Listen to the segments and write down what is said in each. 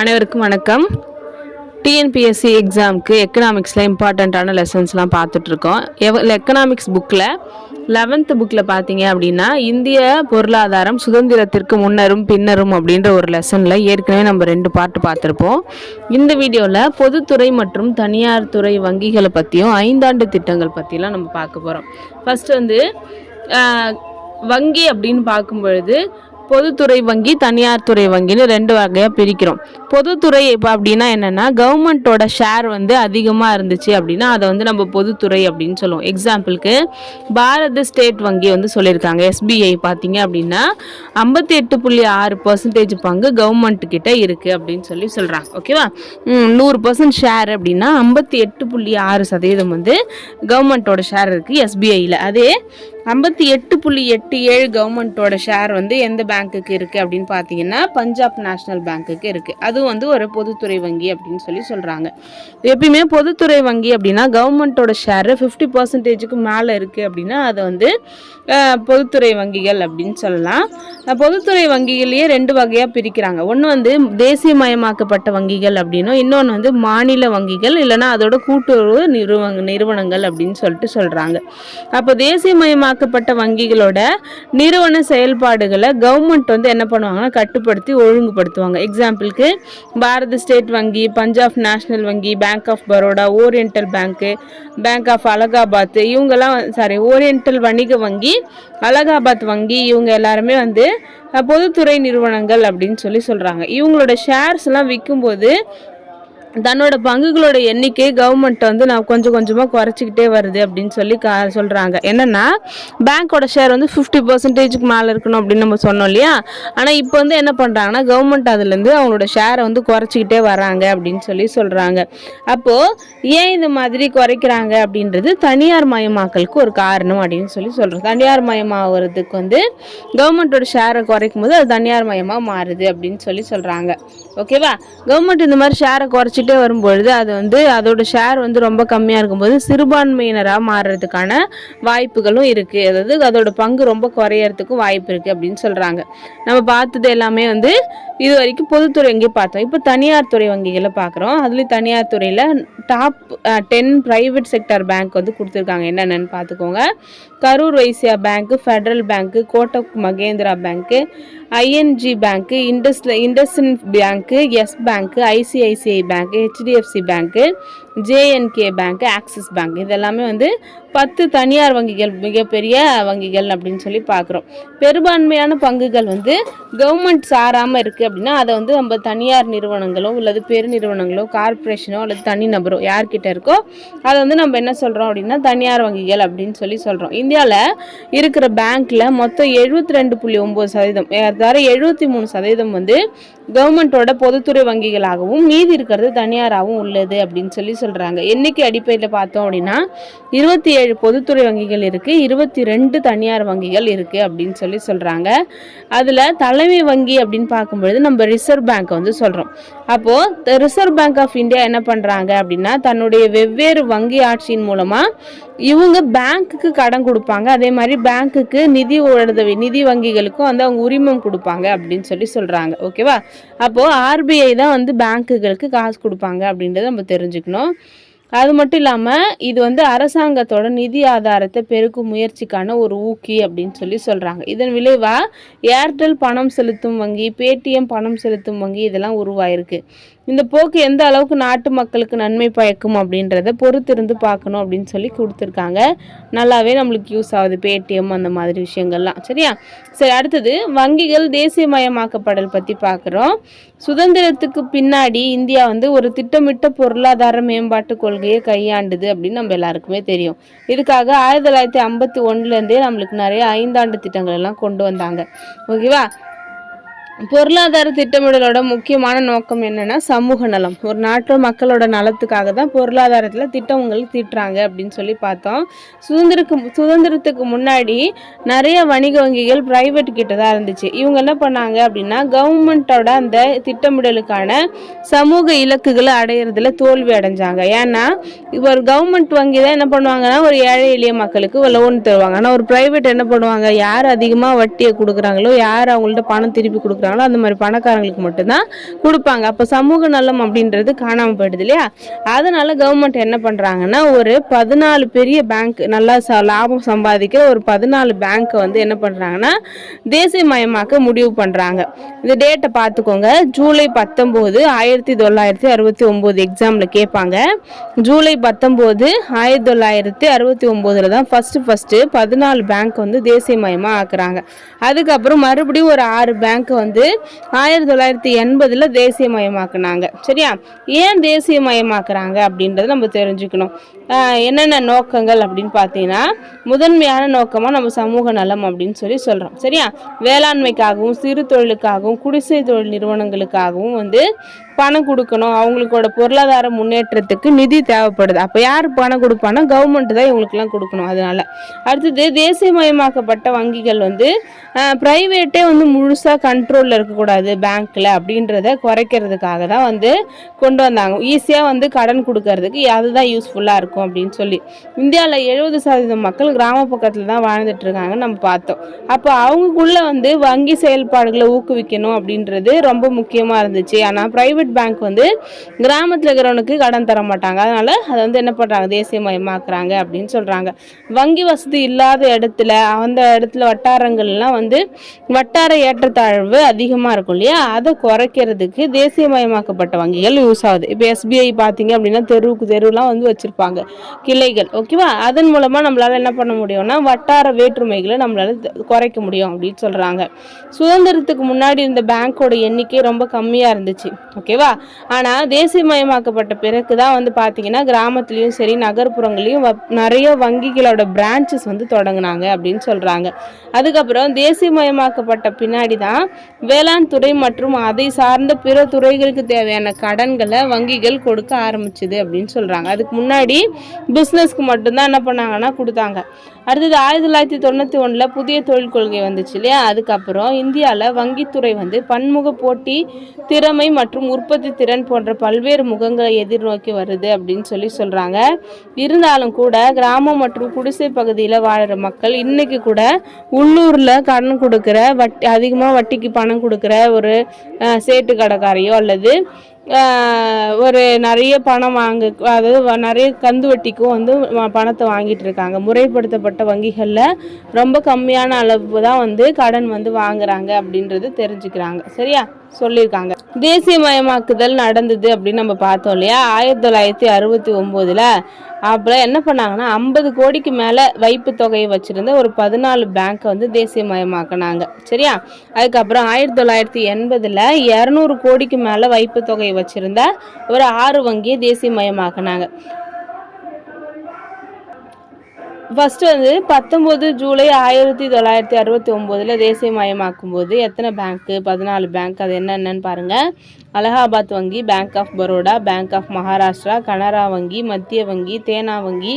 அனைவருக்கும் வணக்கம். டிஎன்பிஎஸ்சி எக்ஸாமுக்கு எக்கனாமிக்ஸில் இம்பார்ட்டண்ட்டான லெசன்ஸ்லாம் பார்த்துட்ருக்கோம். எவ் எக்கனாமிக்ஸ் புக்கில் லெவன்த்து புக்கில் பார்த்தீங்க அப்படின்னா இந்திய பொருளாதாரம் சுதந்திரத்திற்கு முன்னரும் பின்னரும் அப்படின்ற ஒரு லெசனில் ஏற்கனவே நம்ம ரெண்டு பாட்டு பார்த்துருப்போம். இந்த வீடியோவில் பொதுத்துறை மற்றும் தனியார் துறை வங்கிகளை பற்றியும் ஐந்தாண்டு திட்டங்கள் பற்றிலாம் நம்ம பார்க்க போகிறோம் ஃபஸ்ட்டு வந்து வங்கி அப்படின்னு பார்க்கும் பொழுது பொதுத்துறை வங்கி தனியார் துறை வங்கின்னு ரெண்டு வகையாக பிரிக்கிறோம். பொதுத்துறை இப்போ அப்படின்னா என்னென்னா கவர்மெண்ட்டோட ஷேர் வந்து அதிகமாக இருந்துச்சு அப்படின்னா அதை வந்து நம்ம பொதுத்துறை அப்படின்னு சொல்லுவோம். எக்ஸாம்பிளுக்கு பாரத ஸ்டேட் வங்கி வந்து சொல்லியிருக்காங்க எஸ்பிஐ பார்த்தீங்க அப்படின்னா ஐம்பத்தி எட்டு புள்ளி ஆறு பர்சன்டேஜ் பங்கு கவர்மெண்ட்டுக்கிட்ட இருக்குது அப்படின்னு சொல்லி சொல்கிறாங்க ஓகேவா நூறு பர்சன்ட் ஷேர் அப்படின்னா ஐம்பத்தி எட்டு புள்ளி ஆறு சதவீதம் வந்து கவர்மெண்ட்டோட ஷேர் இருக்குது எஸ்பிஐயில் அதே ஐம்பத்தி எட்டு புள்ளி எட்டு ஏழு கவர்மெண்ட்டோட ஷேர் வந்து எந்த பேங்க்குக்கு இருக்குது அப்படின்னு பார்த்தீங்கன்னா பஞ்சாப் நேஷனல் பேங்க்குக்கு இருக்குது அதுவும் வந்து ஒரு பொதுத்துறை வங்கி அப்படின்னு சொல்லி சொல்கிறாங்க எப்பயுமே பொதுத்துறை வங்கி அப்படின்னா கவர்மெண்ட்டோட ஷேர் ஃபிஃப்டி பர்சன்டேஜுக்கு மேலே இருக்குது அப்படின்னா அதை வந்து பொதுத்துறை வங்கிகள் அப்படின்னு சொல்லலாம். பொதுத்துறை வங்கிகளையே ரெண்டு வகையாக பிரிக்கிறாங்க. ஒன்று வந்து தேசியமயமாக்கப்பட்ட வங்கிகள் அப்படின்னும் இன்னொன்று வந்து மாநில வங்கிகள் இல்லைன்னா அதோட கூட்டுறவு நிறுவ நிறுவனங்கள் அப்படின்னு சொல்லிட்டு சொல்கிறாங்க அப்போ தேசியமயமாக்கப்பட்ட வங்கிகளோட நிறுவன செயல்பாடுகளை கவர்மெண்ட் வந்து என்ன பண்ணுவாங்கன்னா கட்டுப்படுத்தி ஒழுங்குபடுத்துவாங்க. எக்ஸாம்பிளுக்கு பாரத ஸ்டேட் வங்கி பஞ்சாப் நேஷனல் வங்கி bank of Baroda oriental bank bank of Allahabad இவங்கெல்லாம் சாரி ஓரியண்டல் வணிக வங்கி அலகாபாத் வங்கி இவங்க எல்லாருமே வந்து பொதுத்துறை நிறுவனங்கள் அப்படின்னு சொல்லி சொல்கிறாங்க இவங்களோட ஷேர்ஸ்லாம் விற்கும்போது தன்னோட பங்குகளோட எண்ணிக்கை கவர்மெண்ட் வந்து நான் கொஞ்சம் கொஞ்சமாக குறைச்சிக்கிட்டே வருது அப்படின்னு சொல்லி கா சொல்கிறாங்க என்னென்னா பேங்க்கோட ஷேர் வந்து ஃபிஃப்டி பர்சன்டேஜுக்கு மேலே இருக்கணும் அப்படின்னு நம்ம சொன்னோம் இல்லையா? ஆனால் இப்போ வந்து என்ன பண்ணுறாங்கன்னா கவர்மெண்ட் அதுலேருந்து அவங்களோட ஷேரை வந்து குறைச்சிக்கிட்டே வராங்க அப்படின்னு சொல்லி சொல்கிறாங்க அப்போது ஏன் இந்த மாதிரி குறைக்கிறாங்க அப்படின்றது தனியார் மயமாக்கலுக்கு ஒரு காரணம் அப்படின்னு சொல்லி சொல்கிறோம் தனியார் மயமாகிறதுக்கு வந்து கவர்மெண்ட்டோட ஷேரை குறைக்கும் போது அது தனியார் மயமாக மாறுது அப்படின்னு சொல்லி சொல்கிறாங்க ஓகேவா கவர்மெண்ட் இந்த மாதிரி ஷேரை குறைச்சிட்டே வரும்பொழுது அது வந்து அதோட ஷேர் வந்து ரொம்ப கம்மியாக இருக்கும்போது சிறுபான்மையினராக மாறுறதுக்கான வாய்ப்புகளும் இருக்குது அதாவது அதோட பங்கு ரொம்ப குறையறதுக்கும் வாய்ப்பு இருக்குது அப்படின்னு சொல்கிறாங்க நம்ம பார்த்தது எல்லாமே வந்து இது வரைக்கும் பொதுத்துறை வங்கி பார்த்தோம். இப்போ தனியார் துறை வங்கிகளை பார்க்குறோம். அதுலேயும் தனியார் துறையில் top ten private sector bank வந்து கொடுத்துருக்காங்க. என்னென்னு பார்த்துக்கோங்க. Karur Vysya bank federal bank Kotak Mahindra bank ING bank Indus IndusInd bank Yes bank ICICI bank HDFC bank JNK bank Axis bank. இதெல்லாமே வந்து பத்து தனியார் வங்கிகள் மிகப்பெரிய வங்கிகள் அப்படின்னு சொல்லி பார்க்குறோம். பெரும்பான்மையான பங்குகள் வந்து கவர்மெண்ட் சாராமல் இருக்குது அப்படின்னா அதை வந்து நம்ம தனியார் நிறுவனங்களோ அல்லது பெருநிறுவனங்களோ கார்ப்பரேஷனோ அல்லது தனிநபரோ யார்கிட்ட இருக்கோ அதை வந்து நம்ம என்ன சொல்கிறோம் அப்படின்னா தனியார் வங்கிகள் அப்படின்னு சொல்லி சொல்கிறோம் இந்தியாவில் இருக்கிற பேங்க்கில் மொத்தம் எழுபத்தி ரெண்டு புள்ளி ஒம்பது சதவீதம் அதாவது எழுபத்தி மூணு சதவீதம் வந்து கவர்மெண்ட்டோட பொதுத்துறை வங்கிகளாகவும் மீதி இருக்கிறது தனியாராகவும் உள்ளது அப்படின்னு சொல்லி சொல்கிறாங்க எண்ணிக்கை அடிப்படையில் பார்த்தோம் அப்படின்னா இருபத்தி ஏழு பொதுத்துறை வங்கிகள் இருக்குது இருபத்தி ரெண்டு தனியார் வங்கிகள் இருக்குது அப்படின்னு சொல்லி சொல்கிறாங்க அதில் தலைமை வங்கி அப்படின்னு பார்க்கும்பொழுது நம்ம ரிசர்வ் பேங்க் வந்து சொல்கிறோம் அப்போது ரிசர்வ் பேங்க் ஆஃப் இந்தியா என்ன பண்ணுறாங்க அப்படின்னா தன்னுடைய வெவ்வேறு வங்கி ஆட்சியின் மூலமாக இவங்க பேங்க்குக்கு கடன் கொடுப்பாங்க. அதே மாதிரி பேங்க்குக்கு நிதி உதவி நிதி வங்கிகளுக்கும் வந்து அவங்க உரிமம் கொடுப்பாங்க அப்படின்னு சொல்லி சொல்கிறாங்க ஓகேவா அப்போது ஆர்பிஐ தான் வந்து பேங்க்குகளுக்கு காசு கொடுப்பாங்க அப்படின்றத நம்ம தெரிஞ்சுக்கணும். அது மட்டும் இல்லாமல் இது வந்து அரசாங்கத்தோட நிதி ஆதாரத்தை பெருக்கும் முயற்சிக்கான ஒரு ஊக்கி அப்படின்னு சொல்லி சொல்கிறாங்க இதன் விளைவாக ஏர்டெல் பணம் செலுத்தும் வங்கி பேடிஎம் பணம் செலுத்தும் வங்கி இதெல்லாம் உருவாயிருக்கு. இந்த போக்கு எந்த அளவுக்கு நாட்டு மக்களுக்கு நன்மை பயக்கும் அப்படின்றத பொறுத்திருந்து பார்க்கணும் அப்படின்னு சொல்லி கொடுத்துருக்காங்க. நல்லாவே நம்மளுக்கு யூஸ் ஆகுது பேடிஎம் அந்த மாதிரி விஷயங்கள்லாம். சரியா? சரி அடுத்தது வங்கிகள் தேசியமயமாக்கப்படல் பற்றி பார்க்குறோம். சுதந்திரத்துக்கு பின்னாடி இந்தியா வந்து ஒரு திட்டமிட்ட பொருளாதார மேம்பாட்டு கொள்கையை கையாண்டுது அப்படின்னு நம்ம எல்லாருக்குமே தெரியும். இதுக்காக ஆயிரத்தி தொள்ளாயிரத்தி ஐம்பத்தி ஒன்றுலேருந்தே நம்மளுக்கு நிறைய ஐந்தாண்டு திட்டங்கள் எல்லாம் கொண்டு வந்தாங்க. ஓகேவா? பொருளாதார திட்டமிடலோட முக்கியமான நோக்கம் என்னென்னா சமூக நலம். ஒரு நாட்டு மக்களோட நலத்துக்காக தான் பொருளாதாரத்தில் திட்டங்கள் தீட்டுறாங்க அப்படின்னு சொல்லி பார்த்தோம். சுதந்திரக்கு சுதந்திரத்துக்கு முன்னாடி நிறைய வணிக வங்கிகள் பிரைவேட் கிட்ட தான் இருந்துச்சு. இவங்க என்ன பண்ணாங்க அப்படின்னா கவர்மெண்ட்டோட அந்த திட்டமிடலுக்கான சமூக இலக்குகளை அடையிறதுல தோல்வி அடைஞ்சாங்க. ஏன்னா இப்போ ஒரு கவர்மெண்ட் வங்கி தான் என்ன பண்ணுவாங்கன்னா ஒரு ஏழை எளிய மக்களுக்கு லோன் தருவாங்க. ஆனால் ஒரு பிரைவேட் என்ன பண்ணுவாங்க? யார் அதிகமாக வட்டியை கொடுக்குறாங்களோ யார் அவங்கள்ட்ட பணம் திருப்பி கொடுக்குறாங்க இருக்காங்களோ அந்த மாதிரி பணக்காரங்களுக்கு மட்டும்தான் கொடுப்பாங்க. அப்போ சமூக நலம் அப்படின்றது காணாமல் போயிடுது இல்லையா? அதனால கவர்மெண்ட் என்ன பண்ணுறாங்கன்னா ஒரு பதினாலு பெரிய பேங்க் நல்லா ச லாபம் சம்பாதிக்கிற ஒரு பதினாலு பேங்க்கை வந்து என்ன பண்ணுறாங்கன்னா தேசியமயமாக்க முடிவு பண்ணுறாங்க இந்த டேட்டை பார்த்துக்கோங்க. ஜூலை பத்தொம்போது ஆயிரத்தி தொள்ளாயிரத்தி அறுபத்தி ஒம்பது எக்ஸாமில் கேட்பாங்க. ஜூலை பத்தொம்போது ஆயிரத்தி தொள்ளாயிரத்தி அறுபத்தி ஒம்போதில் தான் ஃபஸ்ட்டு ஃபஸ்ட்டு பதினாலு பேங்க் வந்து தேசியமயமாக ஆக்குறாங்க. அதுக்கப்புறம் மறுபடியும் ஒரு ஆறு பேங்க் வந்து ஆயிரத்தி தொள்ளாயிரத்தி எண்பதில் தேசியமயமாக்குனாங்க. சரியா? ஏன் தேசியமயமாக்குறாங்க அப்படின்றத நம்ம தெரிஞ்சுக்கணும். என்னென்ன நோக்கங்கள் அப்படின்னு பார்த்தீங்கன்னா முதன்மையான நோக்கமாக நம்ம சமூக நலம் அப்படின்னு சொல்லி சொல்கிறோம் சரியா? வேளாண்மைக்காகவும் சிறு தொழிலுக்காகவும் குடிசை தொழில் நிறுவனங்களுக்காகவும் வந்து பணம் கொடுக்கணும். அவங்களுக்கோட பொருளாதார முன்னேற்றத்துக்கு நிதி தேவைப்படுது. அப்போ யார் பணம் கொடுப்பானா கவர்மெண்ட் தான் இவங்களுக்குலாம் கொடுக்கணும் அதனால. அடுத்தது தேசியமயமாக்கப்பட்ட வங்கிகள் வந்து ப்ரைவேட்டே வந்து முழுசாக கண்ட்ரோலில் இருக்கக்கூடாது பேங்க்கில் அப்படின்றத குறைக்கிறதுக்காக தான் வந்து கொண்டு வந்தாங்க. ஈஸியாக வந்து கடன் கொடுக்கறதுக்கு அதுதான் யூஸ்ஃபுல்லாக இருக்கும். அப்படின்னு சொல்லி. இந்தியாவில் எழுபது சதவீதம் மக்கள் கிராம பக்கத்தில் தான் வாழ்ந்துட்டுருக்காங்க நம்ம பார்த்தோம். அப்போ அவங்களுக்குள்ள வந்து வங்கி செயல்பாடுகளை ஊக்குவிக்கணும் அப்படின்றது ரொம்ப முக்கியமாக இருந்துச்சு. ஆனால் ப்ரைவேட் பேங்க் வந்து கிராமத்தில் இருக்கிறவனுக்கு கடன் தர மாட்டாங்க. அதனால் அதை வந்து என்ன பண்ணுறாங்க தேசியமயமாக்குறாங்க அப்படின்னு சொல்கிறாங்க வங்கி வசதி இல்லாத இடத்துல அந்த இடத்துல வட்டாரங்கள்லாம் வந்து வட்டார ஏற்றத்தாழ்வு அதிகமாக இருக்கும் இல்லையா? அதை குறைக்கிறதுக்கு தேசியமயமாக்கப்பட்ட வங்கிகள் யூஸ் ஆகுது. இப்போ எஸ்பிஐ பார்த்தீங்க அப்படின்னா தெருவுக்கு தெருவுலாம் வந்து வச்சுருப்பாங்க. கிளைகள் ஓகேவா அதன் மூலமாக நம்மளால் என்ன பண்ண முடியும்னா வட்டார வேற்றுமைகளை நம்மளால் குறைக்க முடியும் அப்படின்னு சொல்கிறாங்க சுதந்திரத்துக்கு முன்னாடி இருந்த பேங்க்கோட எண்ணிக்கை ரொம்ப கம்மியாக இருந்துச்சு ஓகேவா ஆனால் தேசியமயமாக்கப்பட்ட பிறகு தான் வந்து பார்த்தீங்கன்னா கிராமத்துலேயும் சரி நகர்ப்புறங்களையும் வ- நிறைய வங்கிகளோட பிரான்ச்சஸ் வந்து தொடங்கினாங்க அப்படின்னு சொல்கிறாங்க அதுக்கப்புறம் தேசியமயமாக்கப்பட்ட பின்னாடி தான் வேளாண் துறை மற்றும் அதை சார்ந்த பிற துறைகளுக்கு தேவையான கடன்களை வங்கிகள் கொடுக்க ஆரம்பிச்சுது அப்படின்னு சொல்கிறாங்க அதுக்கு முன்னாடி பிஸ்னஸ்க்கு மட்டும்தான் என்ன பண்ணாங்கன்னா கொடுத்தாங்க. அடுத்தது ஆயிரத்தி தொள்ளாயிரத்தி தொண்ணூற்றி ஒன்றில் புதிய தொழில் கொள்கை வந்துச்சு இல்லையா? அதுக்கப்புறம் இந்தியாவில் வங்கித்துறை வந்து பன்முக போட்டி திறமை மற்றும் உற்பத்தி திறன் போன்ற பல்வேறு முகங்களை எதிர்நோக்கி வருது அப்படின்னு சொல்லி சொல்கிறாங்க இருந்தாலும் கூட கிராமம் மற்றும் குடிசை பகுதியில் வாழ்கிற மக்கள் இன்னைக்கு கூட உள்ளூரில் கடன் கொடுக்குற வட்டி அதிகமாக வட்டிக்கு பணம் கொடுக்குற ஒரு அஹ், சேட்டு கடைக்காரையோ அல்லது ஒரு நிறைய பணம் வாங்க அதாவது வ- நிறைய கந்து வட்டிக்கும் வந்து பணத்தை வாங்கிட்டு இருக்காங்க. முறைப்படுத்தப்பட்ட வங்கிகளில் ரொம்ப கம்மியான அளவு தான் வந்து கடன் வந்து வாங்குறாங்க அப்படின்றது தெரிஞ்சுக்கிறாங்க. சரியா? சொல்லியிருக்காங்க. தேசியமயமாக்குதல் நடந்தது அப்படின்னு நம்ம பார்த்தோம் இல்லையா? ஆயிரத்தி தொள்ளாயிரத்தி அறுபத்தி ஒம்போதில் அப்புறம் என்ன பண்ணாங்கன்னா ஐம்பது கோடிக்கு மேலே வைப்பு தொகையை வச்சுருந்த ஒரு பதினாலு பேங்க்கை வந்து தேசியமயமாக்குனாங்க. சரியா? அதுக்கப்புறம் ஆயிரத்தி தொள்ளாயிரத்தி எண்பதில் இரநூறு கோடிக்கு மேலே வைப்பு தொகையை வச்சுருந்த ஒரு ஆறு வங்கியை தேசியமயமாக்குனாங்க. ஃபஸ்ட்டு வந்து பத்தொம்போது ஜூலை ஆயிரத்தி தொள்ளாயிரத்தி அறுபத்தி ஒம்போதில் தேசியமயமாக்கும் போது எத்தனை பேங்க்கு பதினாலு பேங்க் அது என்னென்னு பாருங்கள் அலகாபாத் வங்கி bank of Baroda bank of Maharashtra Canara வங்கி மத்திய வங்கி தேனா வங்கி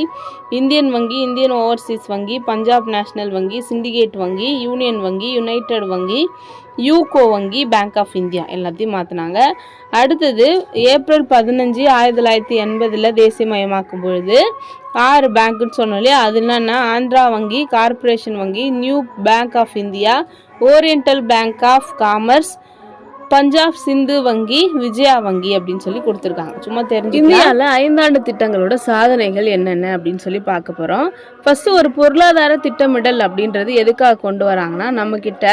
இந்தியன் வங்கி இந்தியன் ஓவர்சீஸ் வங்கி பஞ்சாப் நேஷனல் வங்கி சிண்டிகேட் வங்கி யூனியன் வங்கி யுனைடெட் வங்கி யூகோ வங்கி பேங்க் ஆஃப் இந்தியா எல்லாத்தையும் மாற்றினாங்க அடுத்தது ஏப்ரல் பதினஞ்சு ஆயிரத்தி தொள்ளாயிரத்தி எண்பதில் தேசியமயமாக்கும் பொழுது ஆறு பேங்க்குன்னு சொன்னோம் இல்லையா? அது என்னென்னா ஆந்திரா வங்கி கார்ப்பரேஷன் வங்கி new bank of India oriental bank of commerce Punjab Sindh வங்கி விஜயா வங்கி அப்படின்னு சொல்லி கொடுத்துருக்காங்க. சும்மா தெரிஞ்சு இந்தியாவில் ஐந்தாண்டு திட்டங்களோட சாதனைகள் என்னென்ன அப்படின்னு சொல்லி பார்க்க போகிறோம் ஃபஸ்ட்டு ஒரு பொருளாதார திட்டமிடல் அப்படின்றது எதுக்காக கொண்டு வராங்கன்னா நம்மக்கிட்ட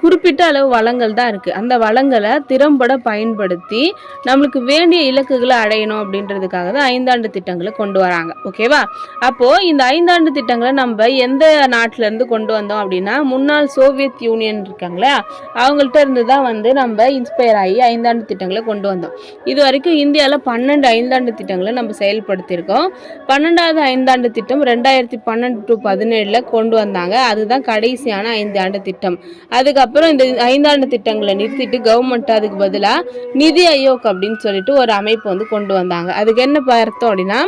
குறிப்பிட்ட அளவு வளங்கள் தான் இருக்குது அந்த வளங்களை திறம்பட பயன்படுத்தி நம்மளுக்கு வேண்டிய இலக்குகளை அடையணும் அப்படின்றதுக்காக தான் ஐந்தாண்டு திட்டங்களை கொண்டு வராங்க. ஓகேவா அப்போது இந்த ஐந்தாண்டு திட்டங்களை நம்ம எந்த நாட்டிலேருந்து கொண்டு வந்தோம் அப்படின்னா முன்னாள் சோவியத் யூனியன் இருக்காங்களே? அவங்கள்ட்ட இருந்து தான் வந்து நம்ம இன்ஸ்பயர் ஆகி ஐந்தாண்டு திட்டங்களை கொண்டு வந்தோம். இது வரைக்கும் இந்தியாவில் பன்னெண்டு ஐந்தாண்டு திட்டங்களை நம்ம செயல்படுத்தியிருக்கோம். பன்னெண்டாவது ஐந்தாண்டு திட்டம் ரெண்டாயிரத்தி பன்னெண்டு டு பதினேழில் கொண்டு வந்தாங்க. அதுதான் கடைசியான ஐந்தாண்டு திட்டம். அதுக்கப்புறம் இந்த ஐந்தாண்டு திட்டங்களை நிறுத்திட்டு கவர்மெண்ட் அதுக்கு பதிலாக நிதி ஆயோக் அப்படின்னு சொல்லிட்டு ஒரு அமைப்பு வந்து கொண்டு வந்தாங்க. அதுக்கு என்ன பார்த்தோம் அப்படின்னா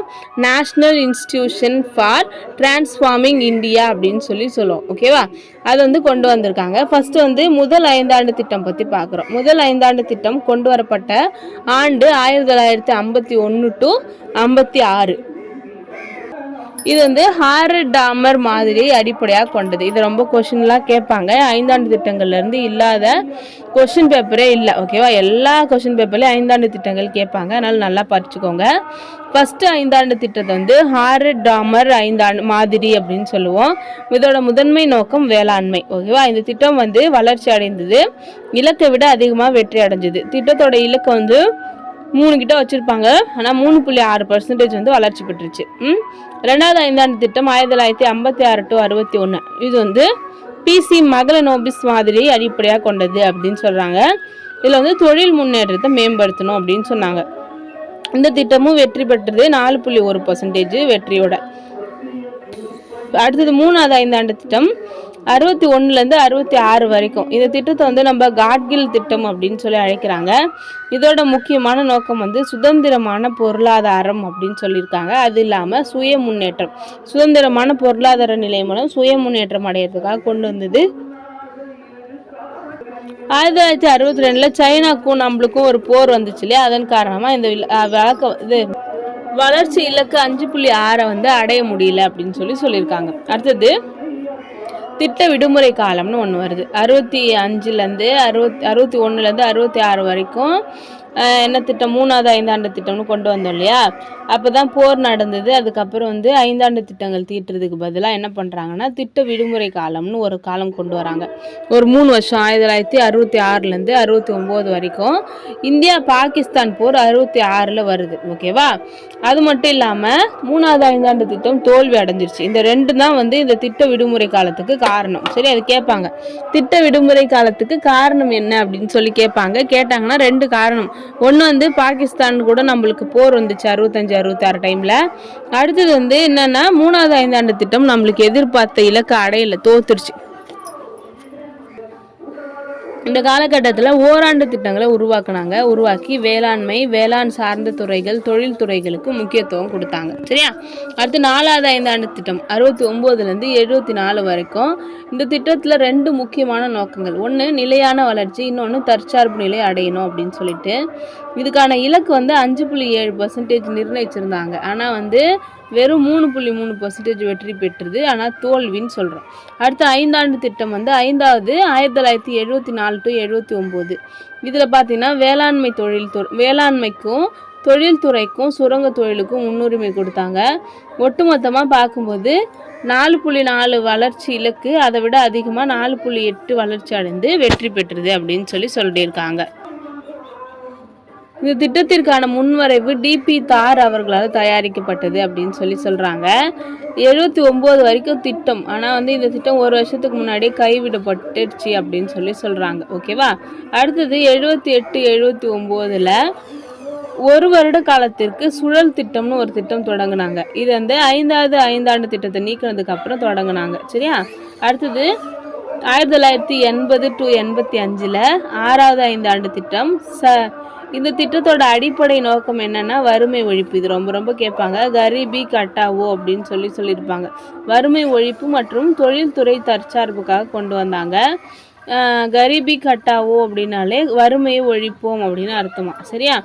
national institution for transforming India அப்படின்னு சொல்லி சொல்லுவோம். ஓகேவா அது வந்து கொண்டு வந்திருக்காங்க. ஃபஸ்ட்டு வந்து முதல் ஐந்தாண்டு திட்டம் பற்றி பார்க்குறோம் முதல் ஐந்தாண்டு திட்டம் கொண்டு வரப்பட்ட ஆண்டு ஆயிரத்தி தொள்ளாயிரத்தி ஐம்பத்தி ஒன்று டு ஐம்பத்தி ஆறு. இது வந்து ஹார் டாமர் மாதிரி அடிப்படையாக கொண்டது. இது ரொம்ப கொஷின்லாம் கேட்பாங்க. ஐந்தாண்டு திட்டங்கள்லேருந்து இல்லாத கொஷின் பேப்பரே இல்லை. ஓகேவா எல்லா கொஷின் பேப்பர்லேயும் ஐந்தாண்டு திட்டங்கள் கேட்பாங்க. அதனால் நல்லா படிச்சுக்கோங்க. ஃபஸ்ட்டு ஐந்தாண்டு திட்டத்தை வந்து ஹாரட் டாமர் ஐந்தாண்டு மாதிரி அப்படின்னு சொல்லுவோம். இதோட முதன்மை நோக்கம் வேளாண்மை. ஓகேவா இந்த திட்டம் வந்து வளர்ச்சி அடைந்தது. இலக்கை விட அதிகமாக வெற்றி அடைஞ்சது. திட்டத்தோட இலக்கு வந்து மூணு கிட்ட வச்சுருப்பாங்க. ஆனால் மூணு புள்ளி ஆறு பர்சன்டேஜ் வந்து வளர்ச்சி பெற்றுச்சு. ம்? ரெண்டாவது ஐந்தாண்டு திட்டம் ஆயிரத்தி தொள்ளாயிரத்தி ஐம்பத்தி ஆறு டு அறுபத்தி ஒன்று இது வந்து பிசி மகள நோபிஸ் மாதிரி அடிப்படையாக கொண்டது அப்படின்னு சொல்கிறாங்க இதில் வந்து தொழில் முன்னேற்றத்தை மேம்படுத்தணும் அப்படின்னு சொன்னாங்க. இந்த திட்டமும் வெற்றி பெற்றது நாலு புள்ளி ஒரு பர்சன்டேஜ் வெற்றியோட. அடுத்தது மூணாவது ஐந்தாண்டு திட்டம் அறுபத்தி ஒன்றுலேருந்து அறுபத்தி ஆறு வரைக்கும். இந்த திட்டத்தை வந்து நம்ம காட்கில் திட்டம் அப்படின்னு சொல்லி அழைக்கிறாங்க. இதோட முக்கியமான நோக்கம் வந்து சுதந்திரமான பொருளாதாரம் அப்படின்னு சொல்லியிருக்காங்க. அது இல்லாமல் சுய முன்னேற்றம். சுதந்திரமான பொருளாதார நிலை மூலம் சுய முன்னேற்றம் அடையிறதுக்காக கொண்டு வந்தது. ஆயிரத்தி தொள்ளாயிரத்தி அறுபத்தி ரெண்டில் சைனாக்கும் நம்மளுக்கும் ஒரு போர் வந்துச்சு இல்லையா? அதன் காரணமாக இந்த வழக்க இது வளர்ச்சி இலக்கு அஞ்சு புள்ளி ஆறை வந்து அடைய முடியல அப்படின்னு சொல்லி சொல்லியிருக்காங்க. அடுத்தது திட்ட விடுமுறை காலம்னு ஒன்று வருது. அறுபத்தி அஞ்சுலேருந்து அறுபத் அறுபத்தி ஒன்றுலேருந்து அறுபத்தி ஆறு வரைக்கும் என்ன திட்டம்? மூணாவது ஐந்தாண்டு திட்டம்னு கொண்டு வந்தோம் இல்லையா? அப்போ தான் போர் நடந்தது. அதுக்கப்புறம் வந்து ஐந்தாண்டு திட்டங்கள் தீட்டுறதுக்கு பதிலாக என்ன பண்ணுறாங்கன்னா திட்ட விடுமுறை காலம்னு ஒரு காலம் கொண்டு வராங்க. ஒரு மூணு வருஷம் ஆயிரத்தி தொள்ளாயிரத்தி அறுபத்தி ஆறுலேருந்து அறுபத்தி ஒம்பது வரைக்கும் இந்தியா பாகிஸ்தான் போர் அறுபத்தி ஆறில் வருது. ஓகேவா அது மட்டும் இல்லாமல் மூணாவது ஐந்தாண்டு திட்டம் தோல்வி அடைஞ்சிருச்சு. இந்த ரெண்டு தான் வந்து இந்த திட்ட விடுமுறை காலத்துக்கு காரணம். சரி அது கேட்பாங்க. திட்ட விடுமுறை காலத்துக்கு காரணம் என்ன அப்படின்னு சொல்லி கேட்பாங்க. கேட்டாங்கன்னா ரெண்டு காரணம். ஒன்று வந்து பாகிஸ்தான் கூட நம்மளுக்கு போர் வந்துச்சு அறுபத்தஞ்சு அறுபத்தாறு டைமில் அடுத்தது வந்து என்னன்னா மூணாவது ஐந்தாண்டு திட்டம் நம்மளுக்கு எதிர்பார்த்த இலக்கு அடையலை தோத்துருச்சு. இந்த காலகட்டத்தில் ஓராண்டு திட்டங்களை உருவாக்குனாங்க. உருவாக்கி வேளாண்மை வேளாண் சார்ந்த துறைகள் தொழில் துறைகளுக்கு முக்கியத்துவம் கொடுத்தாங்க. சரியா? அடுத்து நாலாவது ஐந்தாண்டு திட்டம். அறுபத்தி ஒம்போதுலேருந்து எழுபத்தி நாலு வரைக்கும் இந்த திட்டத்தில் ரெண்டு முக்கியமான நோக்கங்கள். ஒன்று நிலையான வளர்ச்சி இன்னொன்று தற்சார்பு நிலை அடையணும் அப்படின்னு சொல்லிட்டு. இதுக்கான இலக்கு வந்து அஞ்சு புள்ளி ஏழு பர்சன்டேஜ் நிர்ணயிச்சிருந்தாங்க. ஆனால் வந்து வெறும் மூணு புள்ளி மூணு பர்சன்டேஜ் வெற்றி பெற்றது. ஆனால் தோல்வின்னு சொல்கிறோம் அடுத்த ஐந்தாண்டு திட்டம் வந்து ஐந்தாவது ஆயிரத்தி தொள்ளாயிரத்தி எழுபத்தி நாலு டு எழுபத்தி ஒம்பது இதில் பார்த்தீங்கன்னா வேளாண்மை தொழில் வேளாண்மைக்கும் தொழில்துறைக்கும் சுரங்க தொழிலுக்கும் முன்னுரிமை கொடுத்தாங்க. ஒட்டுமொத்தமாக பார்க்கும்போது நாலு புள்ளி நாலு வளர்ச்சி இலக்கு அதை விட அதிகமாக நாலு புள்ளி எட்டு வளர்ச்சி அடைந்து வெற்றி பெற்றது அப்படின்னு சொல்லி சொல்லியிருக்காங்க. இந்த திட்டத்திற்கான முன்வரைவு டிபி தார் அவர்களால் தயாரிக்கப்பட்டது அப்படின்னு சொல்லி சொல்கிறாங்க எழுபத்தி ஒம்பது வரைக்கும் திட்டம். ஆனால் வந்து இந்த திட்டம் ஒரு வருஷத்துக்கு முன்னாடியே கைவிடப்பட்டுருச்சு அப்படின்னு சொல்லி சொல்கிறாங்க ஓகேவா அடுத்தது எழுபத்தி எட்டு எழுபத்தி ஒம்போதில் ஒரு வருட காலத்திற்கு சுழல் திட்டம்னு ஒரு திட்டம் தொடங்கினாங்க. இது வந்து ஐந்தாவது ஐந்தாண்டு திட்டத்தை நீக்கினதுக்கு அப்புறம் தொடங்கினாங்க. சரியா? அடுத்தது ஆயிரத்தி தொள்ளாயிரத்தி எண்பது டு எண்பத்தி அஞ்சில் ஆறாவது ஐந்தாண்டு திட்டம் ச இந்த திட்டத்தோட அடிப்படை நோக்கம் என்னன்னா வறுமை ஒழிப்பு. இது ரொம்ப ரொம்ப கேட்பாங்க. கரீபி கட்டாவோ அப்படின்னு சொல்லி சொல்லியிருப்பாங்க. வறுமை ஒழிப்பு மற்றும் தொழில்துறை தற்சார்புக்காக கொண்டு வந்தாங்க. கரீபி கட்டாவோ அப்படின்னாலே வறுமையை ஒழிப்போம் அப்படின்னு அர்த்தமா? சரியா?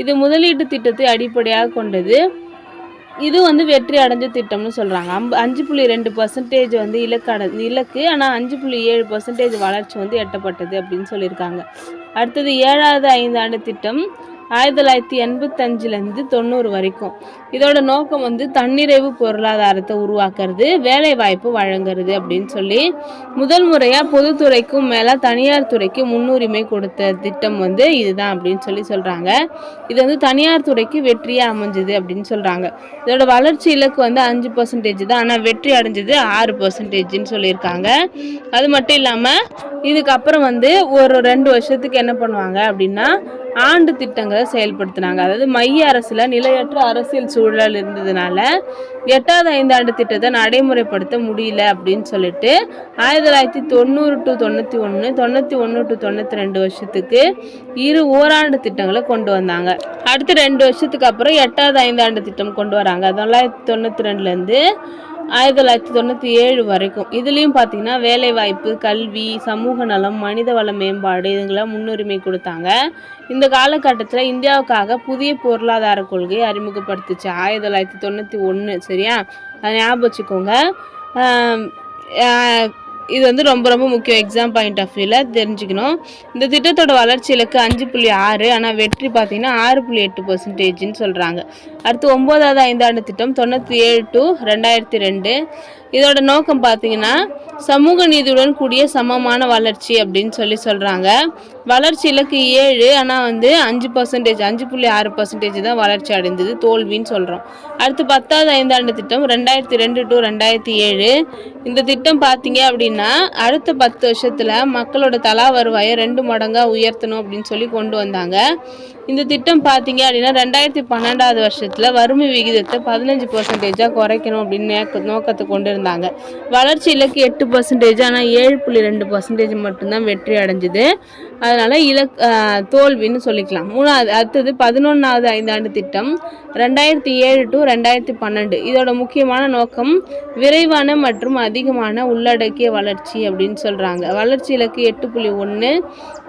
இது முதலீட்டு திட்டத்தை அடிப்படையாக கொண்டது. இது வந்து வெற்றி அடைஞ்ச திட்டம்னு சொல்கிறாங்க அம்ப அஞ்சு புள்ளி ரெண்டு பர்சன்டேஜ் வந்து இலக்கு அட இலக்கு. ஆனால் அஞ்சு புள்ளி ஏழு பர்சன்டேஜ் வளர்ச்சி வந்து எட்டப்பட்டது அப்படின்னு சொல்லியிருக்காங்க. அடுத்தது ஏழாவது ஐந்தாண்டு திட்டம். ஆயிரத்தி தொள்ளாயிரத்தி எண்பத்தஞ்சிலேருந்து தொண்ணூறு வரைக்கும். இதோட நோக்கம் வந்து தன்னிறைவு பொருளாதாரத்தை உருவாக்குறது வேலைவாய்ப்பு வழங்குறது அப்படின்னு சொல்லி முதல் முறையாக பொதுத்துறைக்கும் மேலே தனியார் துறைக்கு முன்னுரிமை கொடுத்த திட்டம் வந்து இதுதான் அப்படின்னு சொல்லி சொல்கிறாங்க இது வந்து தனியார் துறைக்கு வெற்றியாக அமைஞ்சது அப்படின்னு சொல்கிறாங்க இதோட வளர்ச்சி இலக்கு வந்து அஞ்சு பர்சன்டேஜ் தான். ஆனால் வெற்றி அடைஞ்சது ஆறு பர்சன்டேஜ்னு சொல்லியிருக்காங்க. அது மட்டும் இல்லாமல் இதுக்கப்புறம் வந்து ஒரு ரெண்டு வருஷத்துக்கு என்ன பண்ணுவாங்க அப்படின்னா ஆண்டு திட்டங்களை செயல்படுத்தினாங்க. அதாவது மைய அரசில் நிலையற்ற அரசியல் சூழல் இருந்ததுனால எட்டாவது ஐந்தாண்டு திட்டத்தை நடைமுறைப்படுத்த முடியல அப்படின்னு சொல்லிட்டு ஆயிரத்தி தொள்ளாயிரத்தி தொண்ணூறு டு தொண்ணூற்றி ஒன்று தொண்ணூற்றி ஒன்று டு தொண்ணூற்றி ரெண்டு வருஷத்துக்கு இரு ஓராண்டு திட்டங்களை கொண்டு வந்தாங்க. அடுத்து ரெண்டு வருஷத்துக்கு அப்புறம் எட்டாவது ஐந்தாண்டு திட்டம் கொண்டு வராங்க. தொள்ளாயிரத்தி தொண்ணூற்றி ரெண்டுலேருந்து ஆயிரத்தி தொள்ளாயிரத்தி தொண்ணூற்றி ஏழு வரைக்கும். இதுலேயும் பார்த்தீங்கன்னா வேலைவாய்ப்பு கல்வி சமூக நலம் மனித வள மேம்பாடு இதுங்களாம் முன்னுரிமை கொடுத்தாங்க. இந்த காலகட்டத்தில் இந்தியாவுக்காக புதிய பொருளாதார கொள்கையை அறிமுகப்படுத்துச்சு. ஆயிரத்தி தொள்ளாயிரத்தி தொண்ணூற்றி ஒன்று சரியா? அதை ஞாபகம் வச்சுக்கோங்க. இது வந்து ரொம்ப ரொம்ப முக்கியம் எக்ஸாம் பாயிண்ட் ஆஃப் வியூவில் தெரிஞ்சுக்கணும். இந்த திட்டத்தோட வளர்ச்சி இலக்கு அஞ்சு புள்ளி ஆறு ஆனால் வெற்றி பார்த்தீங்கன்னா ஆறு புள்ளி எட்டு பர்சன்டேஜ்னு சொல்கிறாங்க அடுத்து ஒம்போதாவது ஐந்தாண்டு திட்டம் தொண்ணூற்றி ஏழு டு ரெண்டாயிரத்தி ரெண்டு. இதோட நோக்கம் பார்த்தீங்கன்னா சமூக நீதியுடன் கூடிய சமமான வளர்ச்சி அப்படின்னு சொல்லி சொல்கிறாங்க வளர்ச்சி இலக்கு ஏழு ஆனால் வந்து அஞ்சு பர்சன்டேஜ் அஞ்சு புள்ளி ஆறு பர்சன்டேஜ் தான் வளர்ச்சி அடைந்தது தோல்வின்னு சொல்கிறோம் அடுத்து பத்தாவது ஐந்தாண்டு திட்டம் ரெண்டாயிரத்தி ரெண்டு டு ரெண்டாயிரத்தி ஏழு. இந்த திட்டம் பார்த்தீங்க அப்படின்னா அடுத்த பத்து வருஷத்தில் மக்களோட தலா வருவாயை ரெண்டு மடங்காக உயர்த்தணும் அப்படின்னு சொல்லி கொண்டு வந்தாங்க. இந்த திட்டம் பார்த்தீங்க அப்படின்னா ரெண்டாயிரத்தி பன்னெண்டாவது வருஷத்தில் வறுமை விகிதத்தை பதினஞ்சு பர்சன்டேஜாக குறைக்கணும் அப்படின்னு நோக்கத்தை கொண்டு இருந்தாங்க வளர்ச்சி இலக்கு எட்டு பர்சன்டேஜ் ஆனால் ஏழு புள்ளி ரெண்டு பர்சன்டேஜ் மட்டும்தான் வெற்றி அடைஞ்சுது. அதனால் இலக் தோல்வின்னு சொல்லிக்கலாம். மூணாவது அடுத்தது பதினொன்றாவது ஐந்தாண்டு திட்டம் ரெண்டாயிரத்தி ஏழு டு ரெண்டாயிரத்தி பன்னெண்டு. இதோட முக்கியமான நோக்கம் விரைவான மற்றும் அதிகமான உள்ளடக்கிய வளர்ச்சி அப்படின்னு சொல்கிறாங்க வளர்ச்சி இலக்கு எட்டு புள்ளி ஒன்று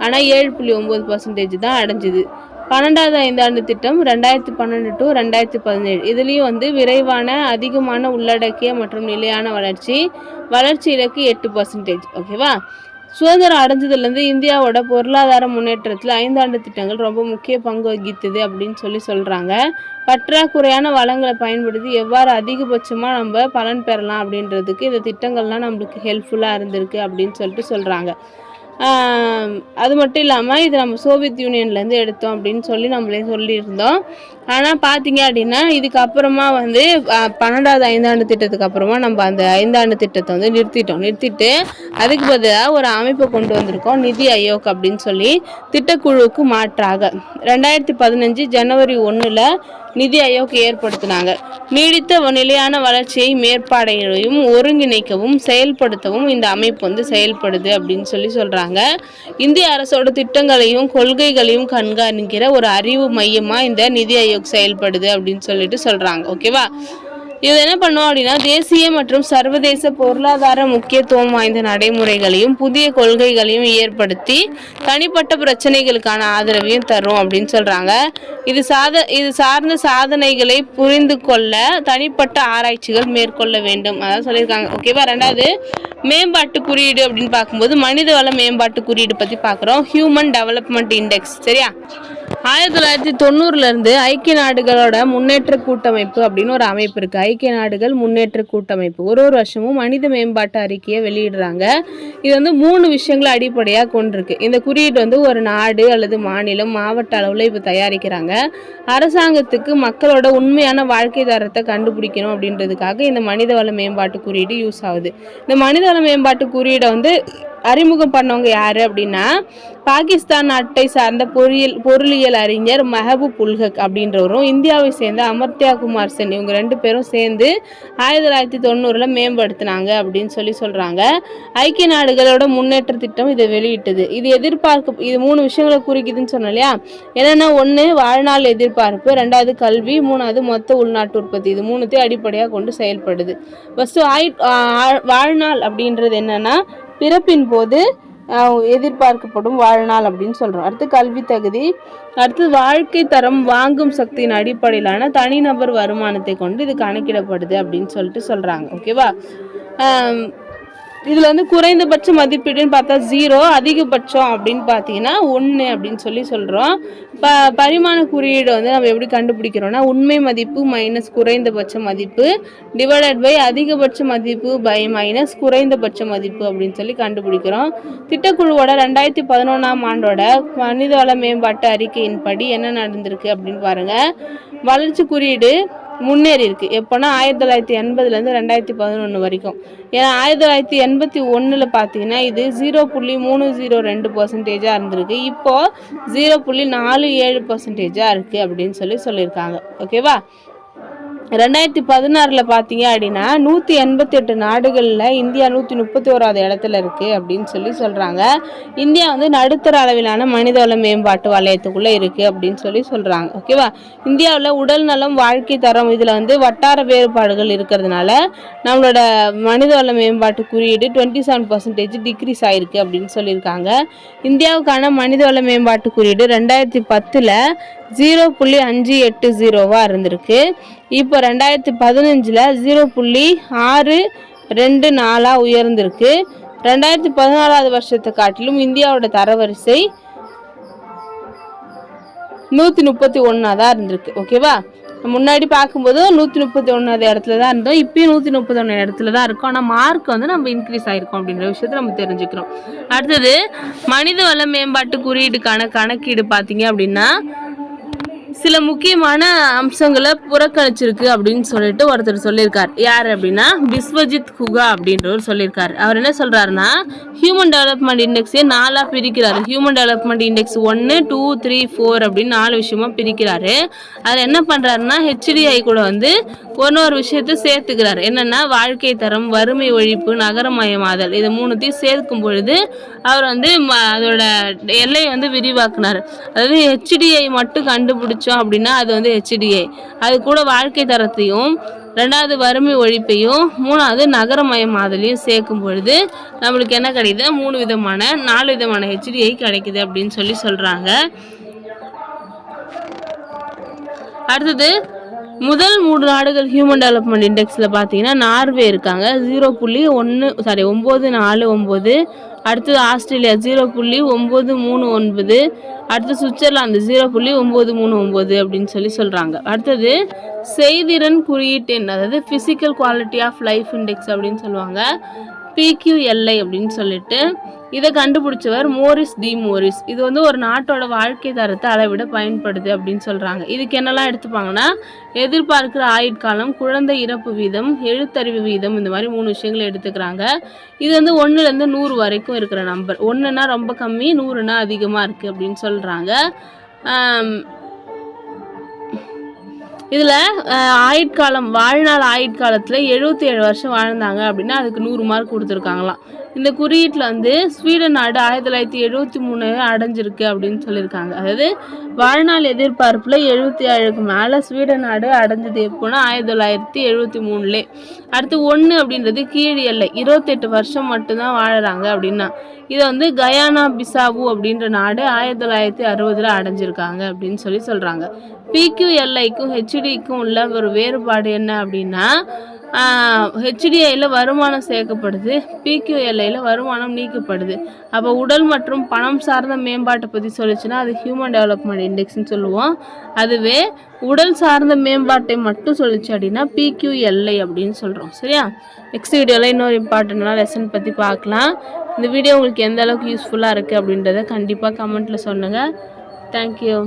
ஆனால் ஏழு புள்ளி ஒம்பது பர்சன்டேஜ் தான் அடைஞ்சுது. பன்னெண்டாவது ஐந்தாண்டு திட்டம் ரெண்டாயிரத்தி பன்னெண்டு டு ரெண்டாயிரத்தி பதினேழு. இதுலேயும் வந்து விரைவான அதிகமான உள்ளடக்கிய மற்றும் நிலையான வளர்ச்சி வளர்ச்சி இலக்கு எட்டு பர்சன்டேஜ் ஓகேவா சுதந்திரம் அடைஞ்சதுலேருந்து இந்தியாவோட பொருளாதார முன்னேற்றத்தில் ஐந்தாண்டு திட்டங்கள் ரொம்ப முக்கிய பங்கு வகித்தது அப்படின்னு சொல்லி சொல்கிறாங்க பற்றாக்குறையான வளங்களை பயன்படுத்தி எவ்வாறு அதிகபட்சமாக நம்ம பலன் பெறலாம் அப்படின்றதுக்கு இந்த திட்டங்கள்லாம் நம்மளுக்கு ஹெல்ப்ஃபுல்லாக இருந்திருக்கு அப்படின்னு சொல்லிட்டு சொல்கிறாங்க அது மட்டும் இல்லாமல் இது நம்ம சோவியத் யூனியன்லேருந்து எடுத்தோம் அப்படின்னு சொல்லி நம்மளே சொல்லியிருந்தோம். ஆனால் பார்த்தீங்க அப்படின்னா இதுக்கப்புறமா வந்து பன்னெண்டாவது ஐந்தாண்டு திட்டத்துக்கு அப்புறமா நம்ம அந்த ஐந்தாண்டு திட்டத்தை வந்து நிறுத்திட்டோம். நிறுத்திட்டு அதுக்கு பதிலாக ஒரு அமைப்பை கொண்டு வந்திருக்கோம் நிதி ஆயோக் அப்படின்னு சொல்லி திட்டக்குழுவுக்கு மாற்றாக. ரெண்டாயிரத்தி பதினஞ்சு ஜனவரி ஒன்றில் நிதி ஆயோக் ஏற்படுத்தினாங்க. நீடித்த நிலையான வளர்ச்சியை மேற்பாடையையும் ஒருங்கிணைக்கவும் செயல்படுத்தவும் இந்த அமைப்பு வந்து செயல்படுது அப்படின்னு சொல்லி சொல்கிறாங்க இந்திய அரசோட திட்டங்களையும் கொள்கைகளையும் கண்காணிக்கிற ஒரு அறிவு மையமாக இந்த நிதி ஆயோக் செயல்படுது அப்படின்னு சொல்லிட்டு சொல்கிறாங்க ஓகேவா? இது என்ன பண்ணும் அப்படின்னா தேசிய மற்றும் சர்வதேச பொருளாதார முக்கியத்துவம் வாய்ந்த நடைமுறைகளையும் புதிய கொள்கைகளையும் ஏற்படுத்தி தனிப்பட்ட பிரச்சனைகளுக்கான ஆதரவையும் தரும் அப்படின்னு சொல்கிறாங்க இது சாத இது சார்ந்த சாதனைகளை புரிந்து கொள்ள தனிப்பட்ட ஆராய்ச்சிகள் மேற்கொள்ள வேண்டும். அதான் சொல்லியிருக்காங்க. ஓகேவா ரெண்டாவது மேம்பாட்டு குறியீடு அப்படின்னு பார்க்கும்போது மனிதவள மேம்பாட்டு குறியீடு பற்றி பார்க்குறோம். ஹியூமன் டெவலப்மெண்ட் இண்டெக்ஸ் சரியா? ஆயிரத்தி தொள்ளாயிரத்தி தொண்ணூறுலேருந்து ஐக்கிய நாடுகளோட முன்னேற்ற கூட்டமைப்பு அப்படின்னு ஒரு அமைப்பு இருக்குது ஐக்கிய நாடுகள் முன்னேற்ற கூட்டமைப்பு. ஒரு ஒரு வருஷமும் மனித மேம்பாட்டு அறிக்கையை வெளியிடுறாங்க. இது வந்து மூணு விஷயங்களை அடிப்படையாக கொண்டிருக்கு. இந்த குறியீடு வந்து ஒரு நாடு அல்லது மாநிலம் மாவட்ட அளவில் இப்போ தயாரிக்கிறாங்க. அரசாங்கத்துக்கு மக்களோட உண்மையான வாழ்க்கை தரத்தை கண்டுபிடிக்கணும் அப்படின்றதுக்காக இந்த மனிதவள மேம்பாட்டு குறியீடு யூஸ் ஆகுது. இந்த மனிதவள மேம்பாட்டு குறியீடை வந்து அறிமுகம் பண்ணவங்க யார் அப்படின்னா பாகிஸ்தான் நாட்டை சார்ந்த பொறியியல் பொருளியல் அறிஞர் மெஹபூப் உல்ஹக் அப்படின்றவரும் இந்தியாவை சேர்ந்த அமர்த்தியா குமார் சென் இவங்க ரெண்டு பேரும் சேர்ந்து ஆயிரத்தி தொள்ளாயிரத்தி தொண்ணூறில் மேம்படுத்தினாங்க அப்படின்னு சொல்லி சொல்கிறாங்க ஐக்கிய நாடுகளோட முன்னேற்ற திட்டம் இதை வெளியிட்டது. இது எதிர்பார்க்க இது மூணு விஷயங்களை குறிக்குதுன்னு சொன்னோம் இல்லையா? என்னென்னா ஒன்று வாழ்நாள் எதிர்பார்ப்பு ரெண்டாவது கல்வி மூணாவது மொத்த உள்நாட்டு உற்பத்தி. இது மூணுத்தையும் அடிப்படையாக கொண்டு செயல்படுது. ஃபஸ்ட்டு ஆய் வாழ்நாள் அப்படின்றது என்னென்னா பிறப்பின் போது எதிர்பார்க்கப்படும் வாழ்நாள் அப்படின்னு சொல்கிறோம் அடுத்து கல்வி தகுதி. அடுத்து வாழ்க்கை தரம் வாங்கும் சக்தியின் அடிப்படையிலான தனிநபர் வருமானத்தை கொண்டு இது கணக்கிடப்படுது அப்படின்னு சொல்லிட்டு சொல்கிறாங்க ஓகேவா? இதில் வந்து குறைந்தபட்ச மதிப்பீடுன்னு பார்த்தா ஜீரோ அதிகபட்சம் அப்படின்னு பார்த்தீங்கன்னா ஒன்று அப்படின்னு சொல்லி சொல்கிறோம் ப பரிமாண குறியீடு வந்து நம்ம எப்படி கண்டுபிடிக்கிறோம்னா உண்மை மதிப்பு மைனஸ் குறைந்தபட்ச மதிப்பு டிவைடட் பை அதிகபட்ச மதிப்பு பை மைனஸ் குறைந்தபட்ச மதிப்பு அப்படின்னு சொல்லி கண்டுபிடிக்கிறோம். திட்டக்குழுவோட ரெண்டாயிரத்தி பதினொன்றாம் ஆண்டோட மனிதவள மேம்பாட்டு அறிக்கையின்படி என்ன நடந்திருக்கு அப்படின்னு பாருங்கள் வளர்ச்சி குறியீடு முன்னேறி இருக்கு எப்போனா ஆயிரத்தி தொள்ளாயிரத்தி எண்பதுலேருந்து ரெண்டாயிரத்தி பதினொன்று வரைக்கும். ஏன்னா ஆயிரத்தி தொள்ளாயிரத்தி எண்பத்தி ஒன்றில் பார்த்தீங்கன்னா இது ஜீரோ புள்ளி மூணு ஜீரோ ரெண்டு பர்சன்டேஜாக இருந்திருக்கு. இப்போ ஜீரோ புள்ளி நாலு ஏழு பர்சன்டேஜாக இருக்குது அப்படின்னு சொல்லி சொல்லியிருக்காங்க. ஓகேவா ரெண்டாயிரத்தி பதினாறில் பார்த்தீங்க அப்படின்னா நூற்றி எண்பத்தி எட்டு நாடுகளில் இந்தியா நூற்றி முப்பத்தி ஓராவது இடத்துல இருக்குது அப்படின்னு சொல்லி சொல்கிறாங்க இந்தியா வந்து நடுத்தர அளவிலான மனிதவள மேம்பாட்டு வலயத்துக்குள்ளே இருக்குது அப்படின்னு சொல்லி சொல்கிறாங்க ஓகேவா இந்தியாவில் உடல் நலம் வாழ்க்கை தரம் இதில் வந்து வட்டார வேறுபாடுகள் இருக்கிறதுனால நம்மளோட மனிதவள மேம்பாட்டு குறியீடு டுவெண்ட்டி செவன் பர்சன்டேஜ் டிக்ரீஸ் ஆயிருக்கு அப்படின்னு சொல்லியிருக்காங்க. இந்தியாவுக்கான மனிதவள மேம்பாட்டு குறியீடு ரெண்டாயிரத்தி பத்தில் ஜீரோ புள்ளி அஞ்சு எட்டு ஜீரோவாக இருந்திருக்கு. இப்போ ரெண்டாயிரத்தி பதினஞ்சில் ஜீரோ புள்ளி ஆறு ரெண்டு நாளாக உயர்ந்திருக்கு. ரெண்டாயிரத்தி பதினாலாவது வருஷத்தை காட்டிலும் இந்தியாவோட தரவரிசை நூற்றி முப்பத்தி ஒன்றா தான் இருந்திருக்கு. ஓகேவா முன்னாடி பார்க்கும்போது நூற்றி முப்பத்தி ஒன்றாவது இடத்துல தான் இருந்தோம். இப்பயும் நூற்றி முப்பத்தி ஒன்று இடத்துல தான் இருக்கும். ஆனால் மார்க் வந்து நம்ம இன்க்ரீஸ் ஆகிருக்கோம் அப்படின்ற விஷயத்தை நம்ம தெரிஞ்சுக்கிறோம். அடுத்தது மனித வள மேம்பாட்டு குறியீடுக்கான கணக்கீடு பார்த்தீங்க அப்படின்னா சில முக்கியமான அம்சங்களை புறக்கணிச்சிருக்கு அப்படின்னு சொல்லிட்டு ஒருத்தர் சொல்லியிருக்கார். யார் அப்படின்னா? விஸ்வஜித் குகா அப்படின்றவர் சொல்லியிருக்கார். அவர் என்ன சொல்கிறாருன்னா ஹியூமன் டெவலப்மெண்ட் இண்டெக்ஸே நாலாக பிரிக்கிறார். ஹியூமன் டெவலப்மெண்ட் இண்டெக்ஸ் ஒன்று டூ த்ரீ ஃபோர் அப்படின்னு நாலு விஷயமா பிரிக்கிறாரு. அதில் என்ன பண்ணுறாருன்னா ஹெச்டிஐ கூட வந்து ஒரு ஒரு விஷயத்தை சேர்த்துக்கிறாரு. என்னென்னா வாழ்க்கை தரம் வறுமை ஒழிப்பு நகரமயமாதல் இது மூணுத்தையும் சேர்க்கும் பொழுது அவர் வந்து ம- அதோட எல்லையை வந்து விரிவாக்குனார். அதாவது ஹெச்டிஐ மட்டும் கண்டுபிடிச்சி வச்சோம் அப்படின்னா அது வந்து ஹெச்டிஏ அது கூட வாழ்க்கை தரத்தையும் ரெண்டாவது வறுமை ஒழிப்பையும் மூணாவது நகரமயமாதலையும் சேர்க்கும் பொழுது நம்மளுக்கு என்ன கிடைக்குது? மூணு விதமான நாலு விதமான ஹெச்டிஐ கிடைக்குது அப்படின்னு சொல்லி சொல்கிறாங்க அடுத்தது முதல் மூன்று நாடுகள் ஹியூமன் டெவலப்மெண்ட் இண்டெக்ஸில் பார்த்தீங்கன்னா நார்வே இருக்காங்க. ஜீரோ புள்ளி ஒன்று சாரி ஒம்பது நாலு ஒம்பது அடுத்தது ஆஸ்திரேலியா ஜீரோ புள்ளி ஒம்பது மூணு ஒன்பது. அடுத்து சுவிட்சர்லாந்து ஜீரோ புள்ளி ஒம்பது மூணு ஒம்பது அப்படின்னு சொல்லி சொல்கிறாங்க அடுத்தது செய்திறன் குறியீட்டு எண் அதாவது physical quality of life index அப்படின்னு சொல்லுவாங்க. பிக்யூஎல்ஐ அப்படின்னு சொல்லிட்டு இதை கண்டுபிடிச்சவர் மோரிஸ் டி மோரிஸ். இது வந்து ஒரு நாட்டோட வாழ்க்கை தரத்தை அளவிட பயன்படுது அப்படின்னு சொல்கிறாங்க இதுக்கு என்னெல்லாம் எடுத்துப்பாங்கன்னா எதிர்பார்க்கிற ஆயுட்காலம் குழந்தை இறப்பு வீதம் எழுத்தறிவு வீதம் இந்த மாதிரி மூணு விஷயங்களை எடுத்துக்கிறாங்க. இது வந்து ஒன்றுலேருந்து நூறு வரைக்கும் இருக்கிற நம்பர் ஒன்றுனா ரொம்ப கம்மி நூறுனா அதிகமாக இருக்குது அப்படின்னு சொல்கிறாங்க இதில் ஆயுட்காலம் வாழ்நாள் ஆயுட்காலத்தில் எழுபத்தி ஏழு வருஷம் வாழ்ந்தாங்க அப்படின்னா அதுக்கு நூறு மார்க் கொடுத்துருக்காங்களாம். இந்த குறியீட்டில் வந்து ஸ்வீடன் நாடு ஆயிரத்தி தொள்ளாயிரத்தி எழுபத்தி மூணு அடைஞ்சிருக்கு அப்படின்னு சொல்லியிருக்காங்க. அதாவது வாழ்நாள் எதிர்பார்ப்பில் எழுபத்தி ஏழுக்கு மேலே ஸ்வீடன் நாடு அடைஞ்சது எப்போனா ஆயிரத்தி தொள்ளாயிரத்தி எழுபத்தி மூணுலே. அடுத்து ஒன்று அப்படின்றது கீழ் எல்லை. இருபத்தெட்டு வருஷம் மட்டும்தான் வாழுறாங்க அப்படின்னா. இதை வந்து கயானா பிசாவு அப்படின்ற நாடு ஆயிரத்தி தொள்ளாயிரத்தி அறுபதில் அடைஞ்சிருக்காங்க அப்படின்னு சொல்லி சொல்கிறாங்க பிக்யூஎல்ஐக்கும் ஹெச்டிக்கும் உள்ள ஒரு வேறுபாடு என்ன அப்படின்னா ஹெச்டிஐயில் வருமானம் சேர்க்கப்படுது பிக்யூஎல்ஐயில் வருமானம் நீக்கப்படுது. அப்போ உடல் மற்றும் பணம் சார்ந்த மேம்பாட்டை பற்றி சொல்லிச்சுன்னா அது ஹியூமன் டெவலப்மெண்ட் இண்டெக்ஸ்னு சொல்லுவோம். அதுவே உடல் சார்ந்த மேம்பாட்டை மட்டும் சொல்லிச்சு அப்படின்னா பிக்யூஎல்ஐ அப்படின்னு சொல்கிறோம் சரியா? நெக்ஸ்ட் வீடியோவில் இன்னொரு இம்பார்ட்டண்டான லெசன் பற்றி பார்க்கலாம். இந்த வீடியோ உங்களுக்கு எந்த அளவுக்கு யூஸ்ஃபுல்லாக இருக்குது அப்படின்றத கண்டிப்பாக கமெண்ட்டில் சொல்லுங்கள் தேங்க்யூ